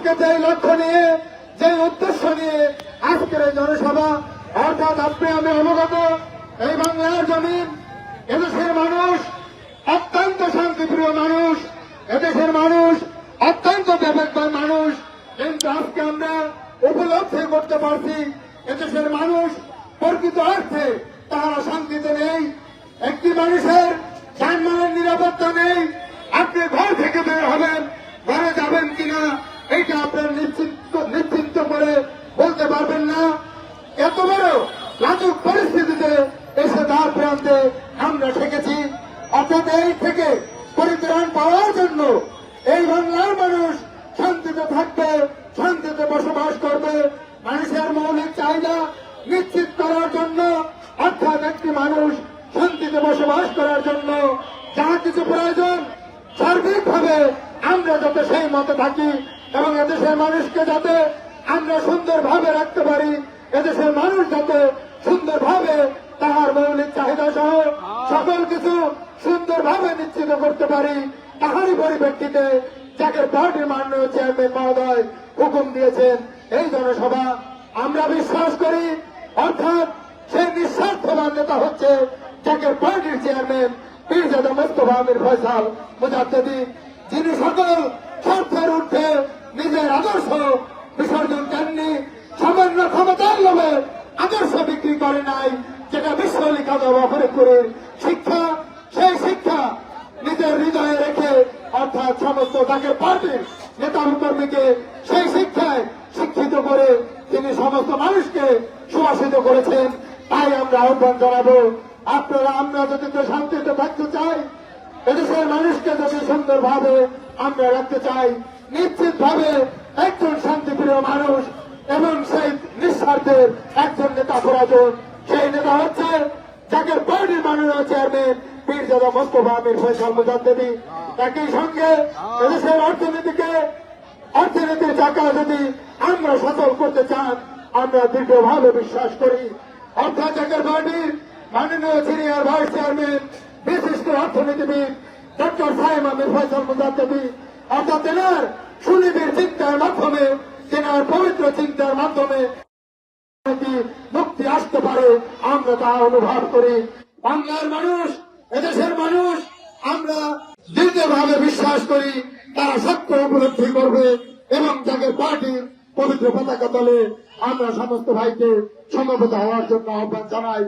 আজকে যে লক্ষ্য নিয়ে, যে উদ্দেশ্য নিয়ে আজকের এই জনসভা, অর্থাৎ আপনি আমি অবগত, এই বাংলার জমিন এদেশের মানুষ অত্যন্ত শান্তিপ্রিয় মানুষ, এদেশের মানুষ অত্যন্ত বিবেকবান মানুষ, কিন্তু আজকে আমরা উপলব্ধি করতে পারছি এদেশের মানুষ প্রকৃত অর্থে তারা শান্তিতে নেই একটি মানুষের যানবাহনের নিরাপত্তা নেই আপনি ঘর থেকে বের হবেন ঘরে যাবেন কিনা এইটা আপনার নিশ্চিন্ত করে বলতে পারবেন না। এত বড় লাজুক পরিস্থিতিতে এসে দ্বার প্রান্তে আমরা ঠেকেছি। অর্থাৎ এই থেকে পরিত্রাণ পাওয়ার জন্য এই বাংলার মানুষ শান্তিতে থাকবে, শান্তিতে বসবাস করবে। মানুষের মৌলিক চাহিদা নিশ্চিত করার জন্য, অর্থাৎ একটি মানুষ শান্তিতে বসবাস করার জন্য যা কিছু প্রয়োজন, সার্বিকভাবে আমরা যাতে সেই মতে থাকি এবং এদেশের মানুষকে যাতে আমরা সুন্দরভাবে রাখতে পারি। এদেশের মানুষ যাতে সুন্দরভাবে তাহার মৌলিক চাহিদা সহ সকল কিছু সুন্দরভাবে নিশ্চিত করতে পারি, তাহারই পরিপ্রেক্ষিতে জাকের পার্টির মাননীয় চেয়ারম্যান মহোদয় হুকুম দিয়েছেন এই জনসভা, আমরা বিশ্বাস করি, অর্থাৎ সেই নিঃস্বার্থবান নেতা হচ্ছে জাকের পার্টির চেয়ারম্যান পীরজাদা মোস্তফা আমির ফয়সাল মুজাদ্দেদি, যিনি সকল স্বার্থের উঠে নিজের আদর্শ ক্ষমতার লোভে আদর্শ বিক্রি করে নাই, যেটা বিশ্বলি কাদব অফারে করে শিক্ষা, সেই শিক্ষা নিজের হৃদয়ে রেখে অর্থাৎ সমস্ত তাকে পার্টির নেতা কর্মীকে সেই শিক্ষায় শিক্ষিত করে তিনি সমস্ত মানুষকে সুবাসিত করেছেন। তাই আমরা আহ্বান জানাব, আপনারা, আমরা যদি শান্তিতে থাকতে চাই, এদেশের মানুষকে যদি সুন্দরভাবে আমরা রাখতে চাই নিশ্চিত ভাবে একজন শান্তিপ্রিয় মানুষ এবং সেই নিঃস্বার্থের একজন নেতা প্রয়োজন সেই নেতা হচ্ছে যাকে পার্টির মাননীয় চেয়ারম্যান পীরজাদা মোস্তফা আমির ফয়সাল মুজাদ্দেদি একই সঙ্গে এদেশের অর্থনীতিকে, অর্থনীতির চাকা যদি আমরা সচল করতে চান, আমরা দৃঢ়ভাবে বিশ্বাস করি। অর্থাৎ জাকের পার্টির মাননীয় সিনিয়র ভাইস চেয়ারম্যান, বিশিষ্ট অর্থনীতিবিদ ডক্টর সাহেব আমির ফয়সাল মুজাদ্দেদি অর্থাৎ তেনার সুনিবিড় চিন্তার মাধ্যমে তেনার পবিত্র চিন্তার মাধ্যমে মুক্তি আসতে পারে, আমরা তা অনুভব করি। বাংলার মানুষ, এদেশের মানুষ, আমরা দৃঢ়ভাবে বিশ্বাস করি, তারা সত্য উপলব্ধি করবে এবং যাকে পার্টির পবিত্র পতাকা দলে আমরা সমস্ত ভাইকে সমবেত হওয়ার জন্য আহ্বান জানাই।